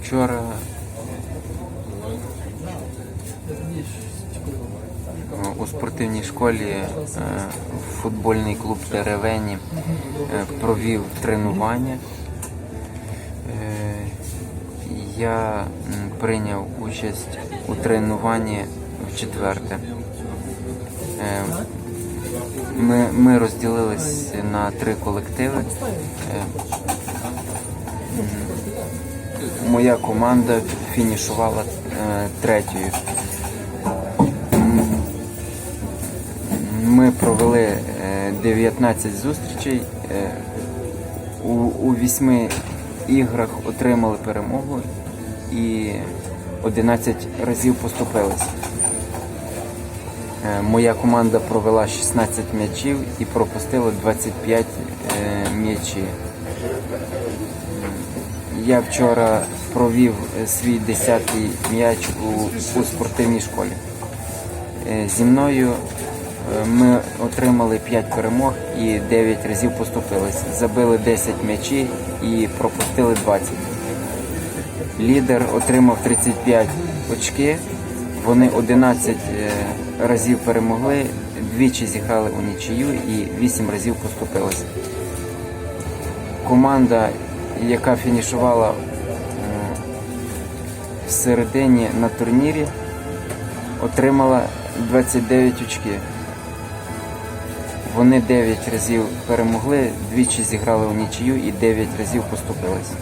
Учора е, у спортивній школі е, футбольний клуб Теревені е, провів тренування. Е, Я прийняв участь у тренуванні в четверте. Ми, ми розділились на три колективи. Е, Моя команда фінішувала е, третьою. Ми провели е, 19 зустрічей. е, У, у вісьми іграх отримали перемогу і 11 разів поступилися. Е, Моя команда провела 16 м'ячів і пропустила 25 е, м'ячів. Я вчора провів е, свій 10-й м'яч у, у спортивній школі. Е, Зі мною е, ми отримали 5 перемог і 9 разів поступились. Забили 10 м'ячів і пропустили 20. Лідер отримав 35 очки. Вони 11 е, разів перемогли, двічі зіграли у нічию і 8 разів поступилися. Команда, яка фінішувала всередині в середині на турнірі, отримала 29 очків. Вони 9 разів перемогли, двічі зіграли у нічию і 9 разів поступились.